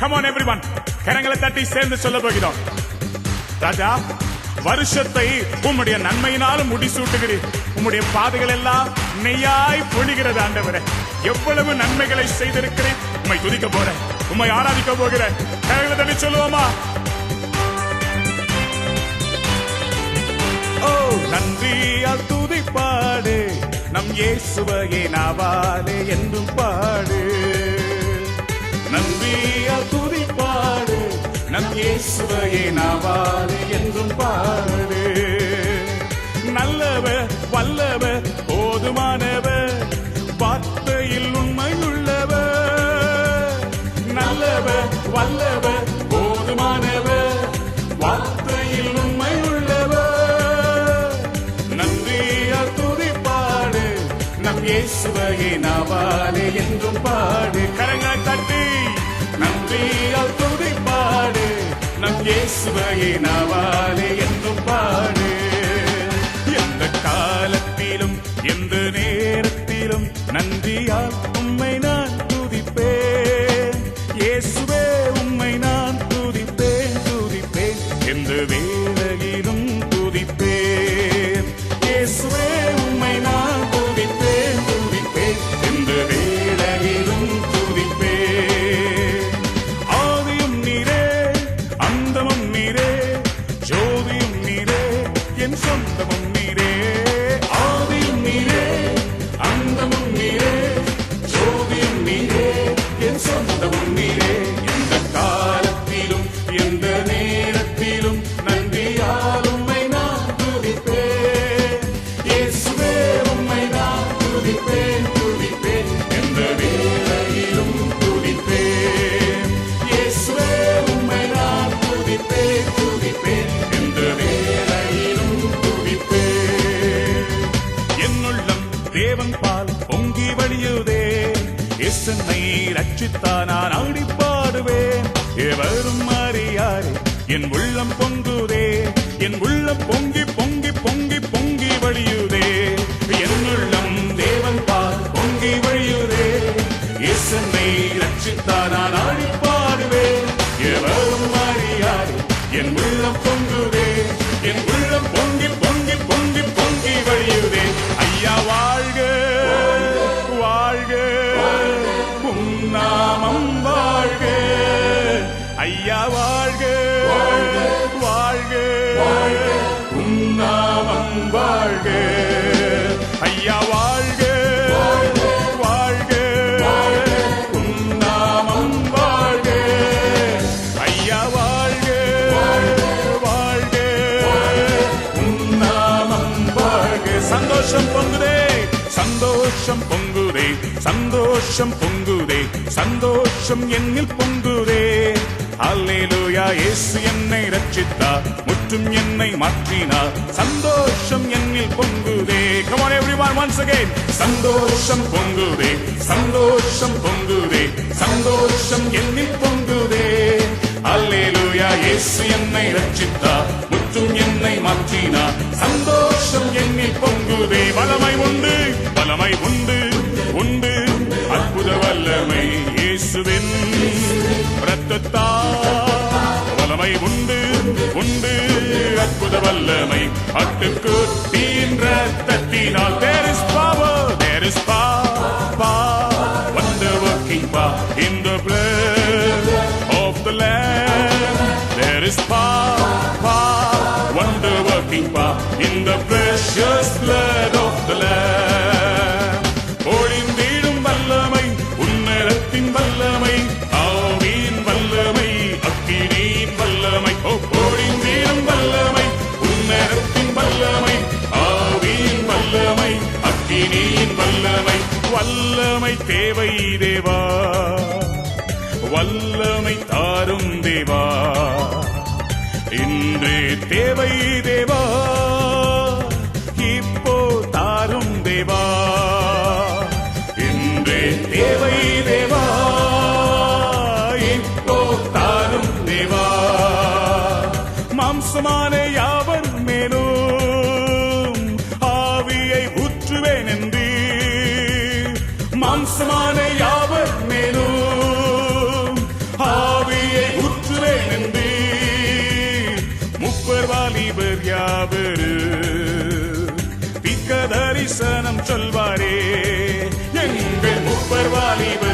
Come every one கரங்களை தட்டி சேர்ந்து சொல்ல போகிறோம். ராஜா வருஷத்தை உம்முடைய நன்மையினாலும் முடிசூட்டுகிறீர். உம்முடைய பாதைகள் எல்லாம் நெய்யாய் பொழிகிறது ஆண்டவரே. எவ்வளவு நன்மைகளை செய்திருக்கிறேன். உம்மை துதிக்க போறேன். உம்மை ஆராதிக்க போகிறேன். கரங்களை தட்டி சொல்லுவோமா? ஓ நன்றியால் துதிப்பாடு. நம் இயேசுவையே நாவாலே என்றும் பாடு. இயேசுவையே நாவாலே என்றும் பாடு நல்லவர் வல்லவர் போதுமானவர் வார்த்தையில் உண்மையுள்ளவர் நல்லவர் வல்லவர் போதுமானவர் வார்த்தையில் உண்மையுள்ளவர் நன்றியால் துதிப்பாடு நம் இயேசுவையே நாவாலே என்றும் பாடு. கரங்கள் தட்டி. இயேசுவையே நாவாலே என்றும் பாடு எந்த காலத்திலும் எந்த நேரத்திலும் நன்றியால் என் பால் பொங்கி வழியுதே. இசனை ரட்சித்தா நான் ஆடி பாடுவேன் எவரும் அறியாரே என் உள்ளம் பொங்குதே. என் உள்ளம் பொங்கி பொங்கி பொங்கி பொங்கி வழியுதே. என் உள்ளம் தேவன் பால் பொங்கி வழியுதே. இசனை ரட்சித்தா நான் ஆடி நாமம் வாழ்க ஐயா வாழ்க வாழ்க உம் வாழ்க ஐயா வாழ்க சந்தோஷம் பொங்குதே. சந்தோஷம் பொங்குதே. சந்தோஷம் பொங்குதே. சந்தோஷம் சந்தோஷம் என்னில் பொங்குதே. அல்லேலூயா இயேசு என்னை ரட்சித்தார். முற்றும் என்னை மாற்றினார். சந்தோஷம் என்னில் பொங்குதே. Come on everyone once again. சந்தோஷம் பொங்குதே. சந்தோஷம் பொங்குதே. சந்தோஷம் என்னில் பொங்குதே. அல்லேலூயா இயேசு என்னை ரட்சித்தார். முற்றும் என்னை மாற்றினார். சந்தோஷம் என்னில் பொங்குதே. வல்லமை உண்டு வல்லமை உண்டு உண்டு. அற்புத வல்லமை. இயேசுவின் ரத்தத்தால் வல்லமை உண்டு உண்டு அற்புத வல்லமை அட்டுக்குட்டியின் ரத்தத்தினால் there is power there is power power wonder working power in the blood of the lamb there is power power wonder working power in the precious blood அக்கினியின் வல்லமை வல்லமை தேவை தேவா. வல்லமை தாரும் தேவா. இன்று தேவை தேவா. தரிசனம் சொல்வாரே. எங்கள் முப்பர் வாலிபர்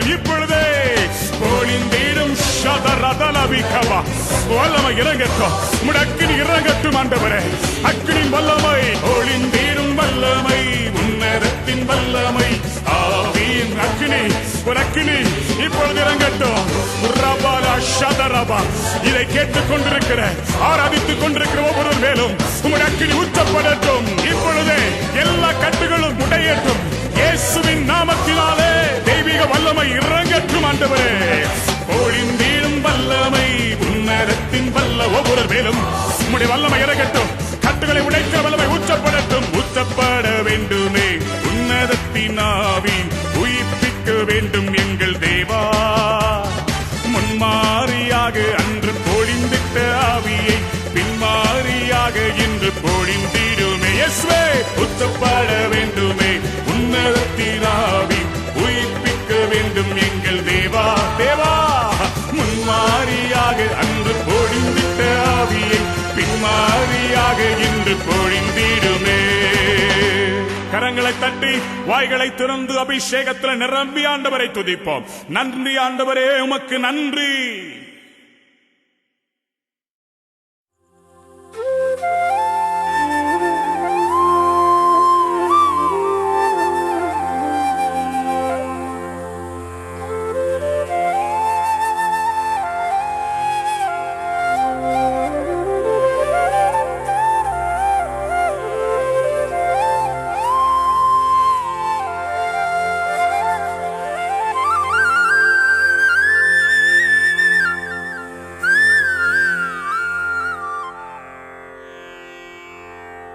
ஒவ்வொரு இப்பொழுதே ஒளிந்திடும் சதரதலவிக்கவா வல்லமை இறங்கட்டும். முடக்கினி இறங்கட்டும் ஆண்டவரே. அக்கினின் வல்லமை ஒளிந்தீடும் வல்லமை உன்னரத்தின் வல்லமை. ஆவியின் அக்கினி ஒரு அக்கினி இப்பொழுது இறங்கட்டும். ரபாலா ஷதரபா இதை கேட்டுக் கொண்டிருக்கிற ஆராதித்துக் கொண்டிருக்கிற ஒவ்வொரு மேலும் உங்களுடைய அக்கினி ஊற்றப்படட்டும் இப்பொழுதே எல்லா கட்டுகளும் உடையட்டும் ஆண்டவரே. ஒளிந்தீடும் வல்லமை உன்னதத்தின் வல்ல ஒவ்வொரு மேலும். உம்முடைய வல்லமை இறக்கட்டும். கட்டுகளை உடைக்க வல்லமை உச்சப்படட்டும் உச்சப்பட வேண்டுமே உன்னதத்தின் ஆவி உயிர்ப்பிக்க வேண்டும் எங்கள் தேவா. முன்மாறியாக அன்று பொழிந்திட்ட ஆவியை பின்மாறியாக இன்று பொழிந்திடுமே. எஸ்வே உச்சப்பட இன்று பொழிந்திடுமே. கரங்களை தட்டி வாய்களை திறந்து அபிஷேகத்துல நிரம்பி ஆண்டவரை துதிப்போம். நன்றி ஆண்டவரே உமக்கு நன்றி.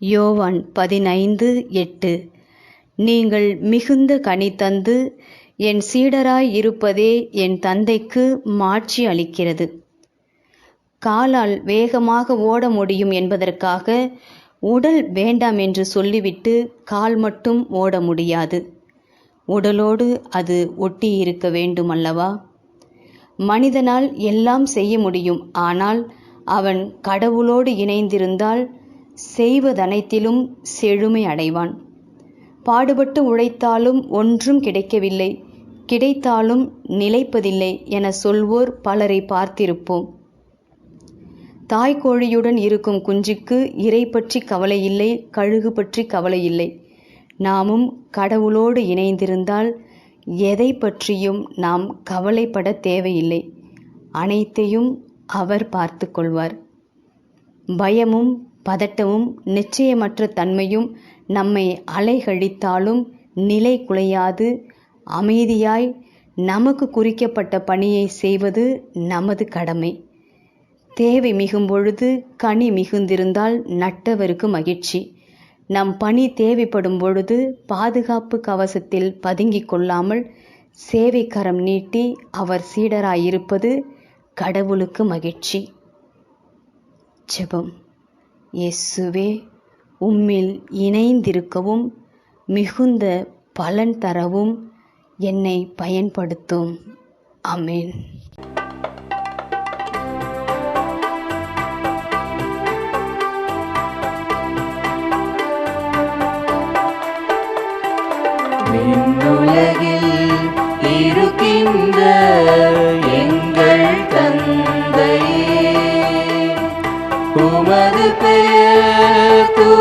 யோவான் பதினைந்து எட்டு. நீங்கள் மிகுந்த கனி தந்து என் சீடராய் இருப்பதே என் தந்தைக்கு மாட்சி அளிக்கிறது. காலால் வேகமாக ஓட முடியும் என்பதற்காக உடல் வேண்டாம் என்று சொல்லிவிட்டு கால் மட்டும் ஓட முடியாது. உடலோடு அது ஒட்டி இருக்க வேண்டும் அல்லவா மனிதனால் எல்லாம் செய்ய முடியும். ஆனால் அவன் கடவுளோடு இணைந்திருந்தால் செய்வதனைத்திலும் செழுமை அடைவான். பாடுபட்டு உழைத்தாலும் ஒன்றும் கிடைக்கவில்லை கிடைத்தாலும் நிலைப்பதில்லை என சொல்வோர் பலரை பார்த்திருப்போம். தாய்க்கோழியுடன் இருக்கும் குஞ்சுக்கு இறை பற்றி கவலை இல்லை கழுகு பற்றி கவலை இல்லை நாமும் கடவுளோடு இணைந்திருந்தால் எதை பற்றியும் நாம் கவலைப்பட தேவையில்லை. அனைத்தையும் அவர் பார்த்து கொள்வார். பயமும் பதட்டமும் நிச்சயமற்ற தன்மையும் நம்மை அலைகழித்தாலும் நிலை குலையாது. அமைதியாய் நமக்கு குறிக்கப்பட்ட பணியை செய்வது நமது கடமை. தேவை மிகும் பொழுது கனி மிகுந்திருந்தால் நட்டவருக்கு மகிழ்ச்சி. நம் பணி தேவைப்படும் பொழுது பாதுகாப்பு கவசத்தில் பதுங்கிக் கொள்ளாமல் சேவைக்கரம் நீட்டி அவர் சீடராயிருப்பது கடவுளுக்கு மகிழ்ச்சி. ஜெபம். இயேசுவே உம்மில் இணைந்திருக்கவும் மிகுந்த பலன் தரவும் என்னை பயன்படுத்தும். அமேன் விண்ணுலகில்